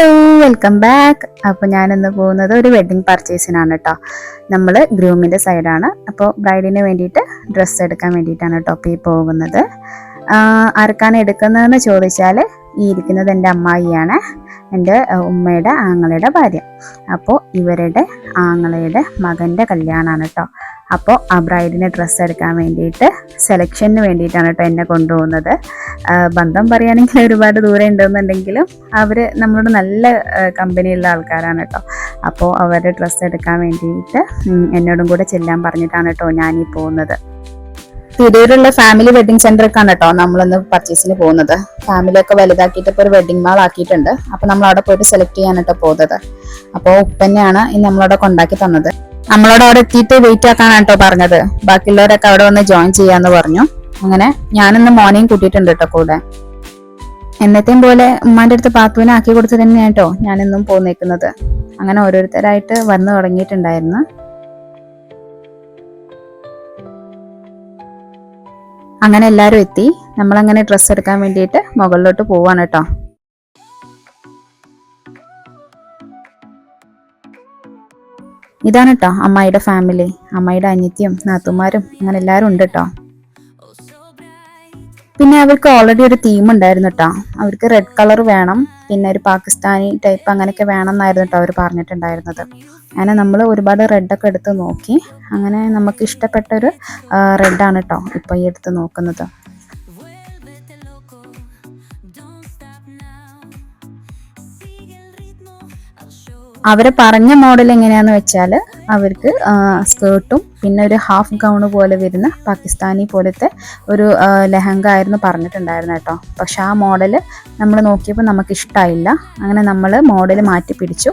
Hello welcome back അപ്പോൾ ഞാനിന്ന് പോകുന്നത് ഒരു വെഡ്ഡിങ് പർച്ചേസിനാണ് കേട്ടോ നമ്മൾ ഗ്രൂമിന്റെ സൈഡാണ് അപ്പോൾ ബ്രൈഡിന് വേണ്ടിയിട്ട് ഡ്രസ്സ് എടുക്കാൻ വേണ്ടിയിട്ടാണ് കേട്ടോ ഇപ്പോൾ ഈ പോകുന്നത്. ആർക്കാണ് എടുക്കുന്നതെന്ന് ചോദിച്ചാൽ ഈ ഇരിക്കുന്നത് എന്റെ അമ്മായിയാണ്. എന്റെ ഉമ്മയുടെ ആങ്ങളയുടെ ഭാര്യ. അപ്പോൾ ഇവരുടെ ആങ്ങളയുടെ മകന്റെ കല്യാണമാണ് കേട്ടോ അപ്പോൾ ആ ബ്രൈഡിന് ഡ്രസ്സ് എടുക്കാൻ വേണ്ടിയിട്ട് സെലക്ഷന് വേണ്ടിയിട്ടാണ് കേട്ടോ എന്നെ കൊണ്ടുപോകുന്നത്. ബന്ധം പറയുകയാണെങ്കിൽ ഒരുപാട് ദൂരം ഉണ്ടെന്നുണ്ടെങ്കിലും അവർ നമ്മളോട് നല്ല കമ്പനിയുള്ള ആൾക്കാരാണ് കേട്ടോ അപ്പോൾ അവരുടെ ഡ്രസ്സ് എടുക്കാൻ വേണ്ടിയിട്ട് എന്നോടും കൂടെ ചെല്ലാൻ പറഞ്ഞിട്ടാണ് കേട്ടോ ഞാനീ പോകുന്നത്. തിരൂരുള്ള ഫാമിലി വെഡിങ് സെന്ററിലേക്കാണ് കേട്ടോ നമ്മളൊന്ന് പർച്ചേസിന് പോകുന്നത്. ഫാമിലി ഒക്കെ വലുതാക്കിയിട്ട് ഇപ്പോൾ ഒരു വെഡിങ് മാൾ ആക്കിയിട്ടുണ്ട്. അപ്പോൾ നമ്മൾ അവിടെ പോയിട്ട് സെലക്ട് ചെയ്യാനായിട്ട് പോകുന്നത് അപ്പോൾ ഉപ്പന്നെയാണ് ഇന്ന് നമ്മളവിടെ കൊണ്ടാക്കി തന്നത്. നമ്മളോട് അവിടെ എത്തിയിട്ട് വെയിറ്റ് ആക്കാനാണ് കേട്ടോ പറഞ്ഞത്. ബാക്കിയുള്ളവരൊക്കെ അവിടെ വന്ന് ജോയിൻ ചെയ്യാന്ന് പറഞ്ഞു. അങ്ങനെ ഞാനിന്ന് മോനെയും കൂട്ടിയിട്ടുണ്ട് കേട്ടോ കൂടെ. എന്നത്തെയും പോലെ ഉമ്മാന്റെ അടുത്ത് പാത്തുവിനെ ആക്കി കൊടുത്ത് തന്നെയാണ് കേട്ടോ ഞാനിന്നും പോന്നേക്കുന്നത്. അങ്ങനെ ഓരോരുത്തരായിട്ട് വന്നു തുടങ്ങിയിട്ടുണ്ടായിരുന്നു. അങ്ങനെ എല്ലാവരും എത്തി. നമ്മളങ്ങനെ ഡ്രസ്സ് എടുക്കാൻ വേണ്ടിയിട്ട് മുകളിലോട്ട് പോവാണ് കേട്ടോ ഇതാണ് കേട്ടോ അമ്മായിയുടെ ഫാമിലി അമ്മായിയുടെ അനിത്യവും നാത്തുമാരും. അങ്ങനെ എല്ലാവരും ഉണ്ട് കേട്ടോ പിന്നെ അവർക്ക് ഓൾറെഡി ഒരു തീം ഉണ്ടായിരുന്നു കേട്ടോ അവർക്ക് റെഡ് കളർ വേണം. പിന്നെ ഒരു പാകിസ്ഥാനി ടൈപ്പ് അങ്ങനെയൊക്കെ വേണം എന്നായിരുന്നു കേട്ടോ അവർ പറഞ്ഞിട്ടുണ്ടായിരുന്നത്. അങ്ങനെ നമ്മൾ ഒരുപാട് റെഡൊക്കെ എടുത്ത് നോക്കി. അങ്ങനെ നമുക്ക് ഇഷ്ടപ്പെട്ട ഒരു റെഡാണ് കേട്ടോ ഇപ്പോൾ ഈ എടുത്ത് നോക്കുന്നത്. അവർ പറഞ്ഞ മോഡൽ എങ്ങനെയാന്ന് വെച്ചാൽ അവർക്ക് സ്കേർട്ടും പിന്നെ ഒരു ഹാഫ് ഗൗൺ പോലെ വരുന്ന പാകിസ്ഥാനി പോലത്തെ ഒരു ലെഹങ്ക ആയിരുന്നു പറഞ്ഞിട്ടുണ്ടായിരുന്നു കേട്ടോ പക്ഷെ ആ മോഡൽ നമ്മൾ നോക്കിയപ്പോൾ നമുക്ക് ഇഷ്ടമായില്ല അങ്ങനെ നമ്മൾ മോഡൽ മാറ്റി പിടിച്ചു.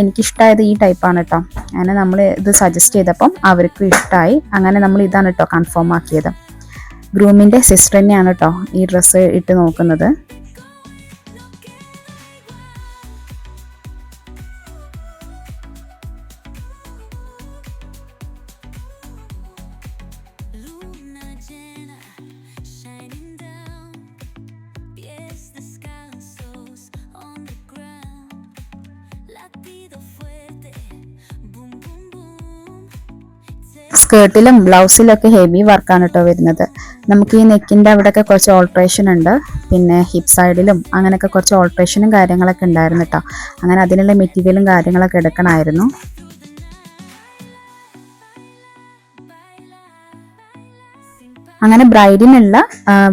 എനിക്കിഷ്ടമായത് ഈ ടൈപ്പാണ് കേട്ടോ അങ്ങനെ നമ്മൾ ഇത് സജസ്റ്റ് ചെയ്തപ്പം അവർക്കും ഇഷ്ടമായി അങ്ങനെ നമ്മൾ ഇതാണ് കേട്ടോ കൺഫേം ആക്കിയത്. ഗ്രൂമിന്റെ സിസ്റ്റർ തന്നെയാണ് കേട്ടോ ഈ ഡ്രസ്സ് ഇട്ട് നോക്കുന്നത്. സ്കേർട്ടിലും ബ്ലൗസിലൊക്കെ ഹെവി വർക്കാണ് കേട്ടോ വരുന്നത്. നമുക്ക് ഈ നെക്കിന്റെ അവിടെയൊക്കെ കുറച്ച് ഓൾട്രേഷൻ ഉണ്ട്. പിന്നെ ഹിപ്പ് സൈഡിലും അങ്ങനെയൊക്കെ കുറച്ച് ഓൾട്രേഷനും കാര്യങ്ങളൊക്കെ ഉണ്ടായിരുന്നു കേട്ടോ അങ്ങനെ അതിനുള്ള മെറ്റീരിയലും കാര്യങ്ങളൊക്കെ എടുക്കണമായിരുന്നു. അങ്ങനെ ബ്രൈഡിനുള്ള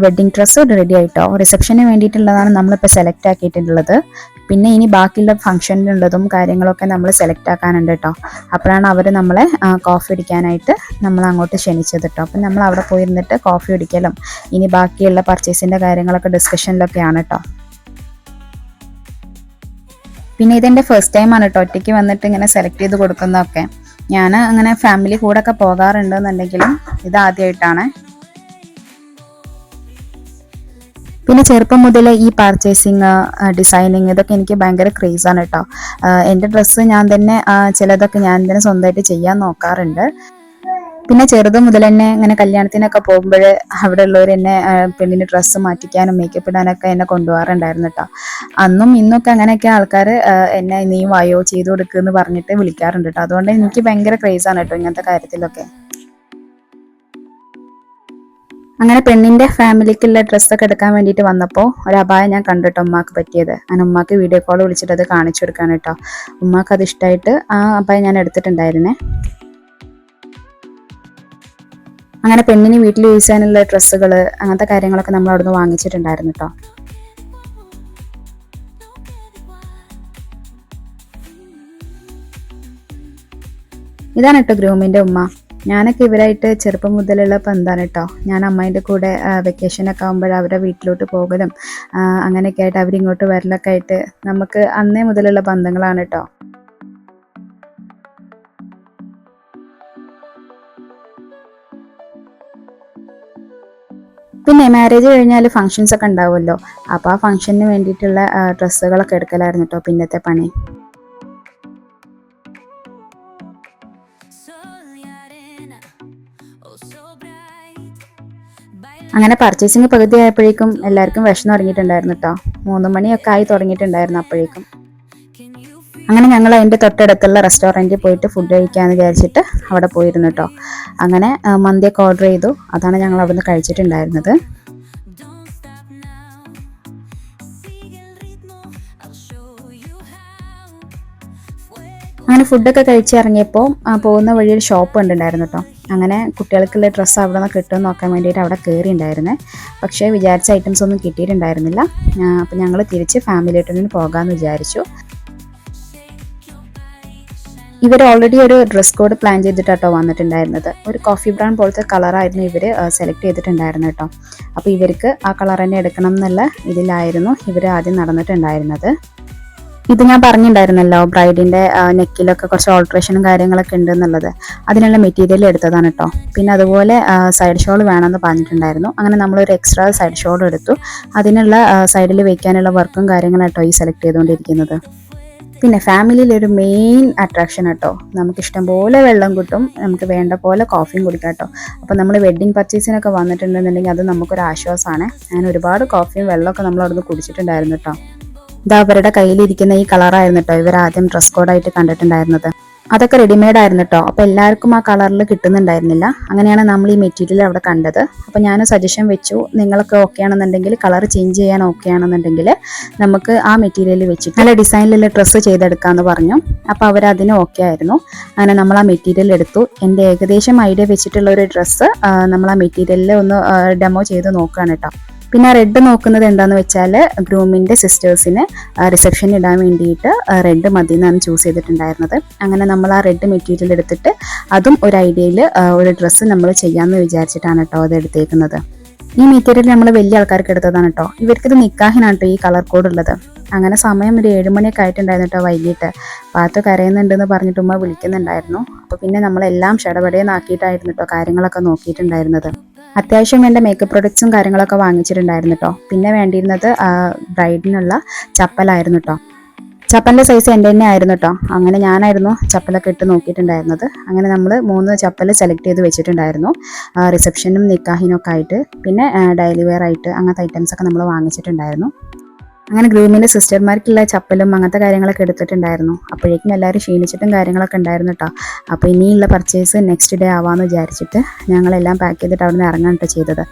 വെഡ്ഡിങ് ഡ്രസ്സ് റെഡി ആയിട്ടോ റിസപ്ഷന് വേണ്ടിയിട്ടുള്ളതാണ് നമ്മളിപ്പോൾ സെലക്ട് ആക്കിയിട്ടുള്ളത്. പിന്നെ ഇനി ബാക്കിയുള്ള ഫംഗ്ഷനിലുള്ളതും കാര്യങ്ങളൊക്കെ നമ്മൾ സെലക്ട് ആക്കാനുണ്ട് കേട്ടോ അപ്പോഴാണ് അവർ നമ്മളെ കോഫി അടിക്കാനായിട്ട് നമ്മൾ അങ്ങോട്ട് ക്ഷണിച്ചത് കേട്ടോ അപ്പം നമ്മൾ അവിടെ പോയിരുന്നിട്ട് കോഫി അടിക്കലും ഇനി ബാക്കിയുള്ള പർച്ചേസിന്റെ കാര്യങ്ങളൊക്കെ ഡിസ്കഷനിലൊക്കെയാണ് കേട്ടോ പിന്നെ ഇതെന്റെ ഫസ്റ്റ് ടൈം ആണ് കേട്ടോ ഒറ്റയ്ക്ക് വന്നിട്ട് ഇങ്ങനെ സെലക്ട് ചെയ്ത് കൊടുക്കുന്നതൊക്കെ. ഞാൻ അങ്ങനെ ഫാമിലി കൂടെ ഒക്കെ പോകാറുണ്ടെന്നുണ്ടെങ്കിലും ഇത് ആദ്യമായിട്ടാണ് പിന്നെ ചെറുപ്പം മുതൽ ഈ പർച്ചേസിങ് ഡിസൈനിങ് ഇതൊക്കെ എനിക്ക് ഭയങ്കര ക്രേസാണ് കേട്ടോ എന്റെ ഡ്രസ്സ് ഞാൻ തന്നെ ചിലതൊക്കെ ഞാൻ തന്നെ സ്വന്തമായിട്ട് ചെയ്യാൻ നോക്കാറുണ്ട്. പിന്നെ ചെറുത് മുതൽ തന്നെ ഇങ്ങനെ കല്യാണത്തിനൊക്കെ പോകുമ്പോൾ അവിടെ ഉള്ളവർ എന്നെ പെണ്ണിന് ഡ്രസ്സ് മാറ്റിക്കാനും മേക്കപ്പ് ഇടാനൊക്കെ എന്നെ കൊണ്ടുപോകാറുണ്ടായിരുന്നു കേട്ടോ അന്നും ഇന്നൊക്കെ അങ്ങനെയൊക്കെ ആൾക്കാർ എന്നെ നീ വായോ ചെയ്തു കൊടുക്കുമെന്ന് പറഞ്ഞിട്ട് വിളിക്കാറുണ്ട് കേട്ടോ അതുകൊണ്ട് എനിക്ക് ഭയങ്കര ക്രേസാണ് കേട്ടോ ഇങ്ങനത്തെ കാര്യത്തിലൊക്കെ. അങ്ങനെ പെണ്ണിന്റെ ഫാമിലിക്കുള്ള ഡ്രസ്സൊക്കെ എടുക്കാൻ വേണ്ടിയിട്ട് വന്നപ്പോൾ ഒരു അപായം ഞാൻ കണ്ടിട്ടോ ഉമ്മാക്ക് പറ്റിയത്. ഞാൻ ഉമ്മാക്ക് വീഡിയോ കോൾ വിളിച്ചിട്ട് അത് കാണിച്ചു കൊടുക്കാൻ കേട്ടോ. ഉമ്മാക്ക് അത് ഇഷ്ടമായിട്ട് ആ അപായം ഞാൻ എടുത്തിട്ടുണ്ടായിരുന്നേ. അങ്ങനെ പെണ്ണിന് വീട്ടിൽ യൂസ് ചെയ്യാനുള്ള ഡ്രസ്സുകൾ അങ്ങനത്തെ കാര്യങ്ങളൊക്കെ നമ്മൾ അവിടുന്ന് വാങ്ങിച്ചിട്ടുണ്ടായിരുന്നു കേട്ടോ. ഇതാണ് കേട്ടോ ഗ്രൂമിന്റെ ഉമ്മ. ഞാനൊക്കെ ഇവരായിട്ട് ചെറുപ്പം മുതലുള്ള പന്താണ് കേട്ടോ ഞാൻ അമ്മേന്റെ കൂടെ വെക്കേഷനൊക്കെ ആകുമ്പോൾ അവരുടെ വീട്ടിലോട്ട് പോകലും അങ്ങനെയൊക്കെ ആയിട്ട് അവരിങ്ങോട്ട് വരലൊക്കെ ആയിട്ട് നമുക്ക് അന്നേ മുതലുള്ള ബന്ധങ്ങളാണ് കേട്ടോ പിന്നെ മാരേജ് കഴിഞ്ഞാൽ ഫങ്ഷൻസ് ഒക്കെ ഉണ്ടാവുമല്ലോ. അപ്പോൾ ആ ഫംഗ്ഷന് വേണ്ടിയിട്ടുള്ള ഡ്രസ്സുകളൊക്കെ എടുക്കലായിരുന്നു കേട്ടോ പിന്നത്തെ പണി. അങ്ങനെ പർച്ചേസിങ് പകുതി ആയപ്പോഴേക്കും എല്ലാവർക്കും വിഷം തുടങ്ങിയിട്ടുണ്ടായിരുന്നു കേട്ടോ മൂന്ന് മണിയൊക്കെ ആയി തുടങ്ങിയിട്ടുണ്ടായിരുന്നു അപ്പോഴേക്കും. അങ്ങനെ ഞങ്ങൾ അതിന്റെ തൊട്ടടുത്തുള്ള റെസ്റ്റോറന്റിൽ പോയിട്ട് ഫുഡ് കഴിക്കാമെന്ന് വിചാരിച്ചിട്ട് അവിടെ പോയിരുന്നു കേട്ടോ അങ്ങനെ മന്തിയൊക്കെ ഓർഡർ ചെയ്തു. അതാണ് ഞങ്ങൾ അവിടുന്ന് കഴിച്ചിട്ടുണ്ടായിരുന്നത്. അങ്ങനെ ഫുഡൊക്കെ കഴിച്ചിറങ്ങിയപ്പോൾ പോകുന്ന വഴി ഒരു ഷോപ്പ് കണ്ടിട്ടുണ്ടായിരുന്നു കേട്ടോ അങ്ങനെ കുട്ടികൾക്കുള്ള ഡ്രസ്സ് അവിടെ നിന്ന് കിട്ടുമെന്ന് നോക്കാൻ വേണ്ടിയിട്ട് അവിടെ കയറി ഉണ്ടായിരുന്നേ പക്ഷേ വിചാരിച്ച ഐറ്റംസ് ഒന്നും കിട്ടിയിട്ടുണ്ടായിരുന്നില്ല. അപ്പോൾ ഞങ്ങൾ തിരിച്ച് ഫാമിലി ആയിട്ടൊന്നും പോകാമെന്ന് വിചാരിച്ചു. ഇവർ ഓൾറെഡി ഒരു ഡ്രസ് കോഡ് പ്ലാൻ ചെയ്തിട്ടാട്ടോ വന്നിട്ടുണ്ടായിരുന്നത്. ഒരു കോഫി ബ്രൗൺ പോലത്തെ കളറായിരുന്നു ഇവർ സെലക്ട് ചെയ്തിട്ടുണ്ടായിരുന്നു കേട്ടോ അപ്പോൾ ഇവർക്ക് ആ കളർ തന്നെ എടുക്കണം എന്നുള്ള ഇതിലായിരുന്നു ഇവർ ആദ്യം നടന്നിട്ടുണ്ടായിരുന്നത്. ഇത് ഞാൻ പറഞ്ഞിട്ടുണ്ടായിരുന്നല്ലോ ബ്രൈഡിന്റെ നെക്കിലൊക്കെ കുറച്ച് ഓൾട്രേഷനും കാര്യങ്ങളൊക്കെ ഉണ്ട് എന്നുള്ളത് അതിനുള്ള മെറ്റീരിയൽ എടുത്തതാണ് കേട്ടോ പിന്നെ അതുപോലെ സൈഡ് ഷോൾ വേണമെന്ന് പറഞ്ഞിട്ടുണ്ടായിരുന്നു. അങ്ങനെ നമ്മളൊരു എക്സ്ട്രാ സൈഡ് ഷോൾ എടുത്തു. അതിനുള്ള സൈഡിൽ വെക്കാനുള്ള വർക്കും കാര്യങ്ങളും കേട്ടോ ഈ സെലക്ട് ചെയ്തുകൊണ്ടിരിക്കുന്നത് പിന്നെ ഫാമിലിയിൽ ഒരു മെയിൻ അട്രാക്ഷൻ കേട്ടോ നമുക്ക് ഇഷ്ടം പോലെ വെള്ളം കിട്ടും. നമുക്ക് വേണ്ട പോലെ കോഫിയും കുടിക്കാം കേട്ടോ അപ്പോൾ നമ്മൾ വെഡ്ഡിങ് പർച്ചേസിനൊക്കെ വന്നിട്ടുണ്ടെന്നുണ്ടെങ്കിൽ അത് നമുക്കൊരു ആശ്വാസമാണ് അങ്ങനെ ഒരുപാട് കോഫിയും വെള്ളമൊക്കെ നമ്മൾ അവിടുന്ന് കുടിച്ചിട്ടുണ്ടായിരുന്നു കേട്ടോ ഇതാ അവരുടെ കയ്യിലിരിക്കുന്ന ഈ കളറായിരുന്നു കേട്ടോ ഇവർ ആദ്യം ഡ്രസ് കോഡായിട്ട് കണ്ടിട്ടുണ്ടായിരുന്നത്. അതൊക്കെ റെഡിമെയ്ഡ് ആയിരുന്നു കേട്ടോ അപ്പോൾ എല്ലാവർക്കും ആ കളറിൽ കിട്ടുന്നുണ്ടായിരുന്നില്ല. അങ്ങനെയാണ് നമ്മൾ ഈ മെറ്റീരിയൽ അവിടെ കണ്ടത്. അപ്പോൾ ഞാൻ സജഷൻ വെച്ചു. നിങ്ങളൊക്കെ ഓക്കെ ആണെന്നുണ്ടെങ്കിൽ കളർ ചേഞ്ച് ചെയ്യാൻ ഓക്കെ ആണെന്നുണ്ടെങ്കിൽ നമുക്ക് ആ മെറ്റീരിയൽ വെച്ചിട്ട് നല്ല ഡിസൈനിലുള്ള ഡ്രസ്സ് ചെയ്തെടുക്കാമെന്ന് പറഞ്ഞു. അപ്പോൾ അവർ അതിന് ഓക്കെ ആയിരുന്നു. അങ്ങനെ നമ്മൾ ആ മെറ്റീരിയൽ എടുത്തു. എന്റെ ഏകദേശം ഐഡിയ വെച്ചിട്ടുള്ള ഒരു ഡ്രസ്സ് നമ്മൾ ആ മെറ്റീരിയലിൽ ഒന്ന് ഡെമോ ചെയ്ത് നോക്കുകയാണ് കേട്ടോ പിന്നെ റെഡ് നോക്കുന്നത് എന്താന്ന് വെച്ചാൽ ഗ്രൂമിന്റെ സിസ്റ്റേഴ്സിന് റിസപ്ഷൻ ഇടാൻ വേണ്ടിയിട്ട് റെഡ് മതി എന്നാണ് ചൂസ് ചെയ്തിട്ടുണ്ടായിരുന്നത്. അങ്ങനെ നമ്മൾ ആ റെഡ് മെറ്റീരിയൽ എടുത്തിട്ട് അതും ഒരു ഐഡിയയിൽ ഒരു ഡ്രസ്സ് നമ്മൾ ചെയ്യാമെന്ന് വിചാരിച്ചിട്ടാണ് കേട്ടോ അത് എടുത്തേക്കുന്നത്. ഈ മെറ്റീരിയൽ നമ്മൾ വലിയ ആൾക്കാർക്ക് എടുത്തതാണ് കേട്ടോ ഇവർക്കിത് നിക്കാഹിനാണ് കേട്ടോ ഈ കളർ കോഡ് ഉള്ളത്. അങ്ങനെ സമയം ഒരു ഏഴുമണിയൊക്കെ ആയിട്ടുണ്ടായിരുന്നു കേട്ടോ വൈകിട്ട്. പാത്തു കരയുന്നുണ്ടെന്ന് പറഞ്ഞിട്ട് ഉമ്മ വിളിക്കുന്നുണ്ടായിരുന്നു. അപ്പോൾ പിന്നെ നമ്മളെല്ലാം ഷടപടയെന്നാക്കിയിട്ടായിരുന്നു കേട്ടോ കാര്യങ്ങളൊക്കെ നോക്കിയിട്ടുണ്ടായിരുന്നത്. അത്യാവശ്യം വേണ്ട മേക്കപ്പ് പ്രൊഡക്ട്സും കാര്യങ്ങളൊക്കെ വാങ്ങിച്ചിട്ടുണ്ടായിരുന്നു കേട്ടോ പിന്നെ വേണ്ടിയിരുന്നത് ബ്രൈഡിനുള്ള ചപ്പലായിരുന്നു കേട്ടോ ചപ്പലിന്റെ സൈസ് എന്റെ തന്നെ ആയിരുന്നു കേട്ടോ അങ്ങനെ ഞാനായിരുന്നു ചപ്പലൊക്കെ ഇട്ട് നോക്കിയിട്ടുണ്ടായിരുന്നത്. അങ്ങനെ നമ്മൾ മൂന്ന് ചപ്പൽ സെലക്ട് ചെയ്ത് വെച്ചിട്ടുണ്ടായിരുന്നു. റിസപ്ഷനും നിക്കാഹിനും ഒക്കെ ആയിട്ട്. പിന്നെ ഡെയിലി വെയർ ആയിട്ട് അങ്ങനത്തെ ഐറ്റംസ് ഒക്കെ നമ്മൾ വാങ്ങിച്ചിട്ടുണ്ടായിരുന്നു. അങ്ങനെ ഗ്രൂമിന്റെ സിസ്റ്റർമാർക്കുള്ള ചപ്പലും അങ്ങനത്തെ കാര്യങ്ങളൊക്കെ എടുത്തിട്ടുണ്ടായിരുന്നു. അപ്പോഴേക്കും എല്ലാവരും ക്ഷീണിച്ചിട്ടും കാര്യങ്ങളൊക്കെ ഉണ്ടായിരുന്നു കേട്ടോ അപ്പോൾ ഇനിയുള്ള പർച്ചേസ് നെക്സ്റ്റ് ഡേ ആവാമെന്ന് വിചാരിച്ചിട്ട് ഞങ്ങളെല്ലാം പാക്ക് ചെയ്തിട്ട് അവിടെ നിന്ന് ഇറങ്ങാൻ കേട്ടോ ചെയ്തത്.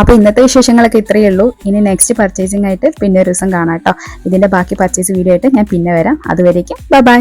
അപ്പോൾ ഇന്നത്തെ വിശേഷങ്ങളൊക്കെ ഇത്രയേ ഉള്ളൂ. ഇനി നെക്സ്റ്റ് പർച്ചേസിംഗ് ആയിട്ട് പിന്നെ ഒരു ദിവസം കാണാം കേട്ടോ ഇതിന്റെ ബാക്കി പർച്ചേസ് വീഡിയോ ആയിട്ട് ഞാൻ പിന്നെ വരാം. അതുവരേക്കും ബൈ ബൈ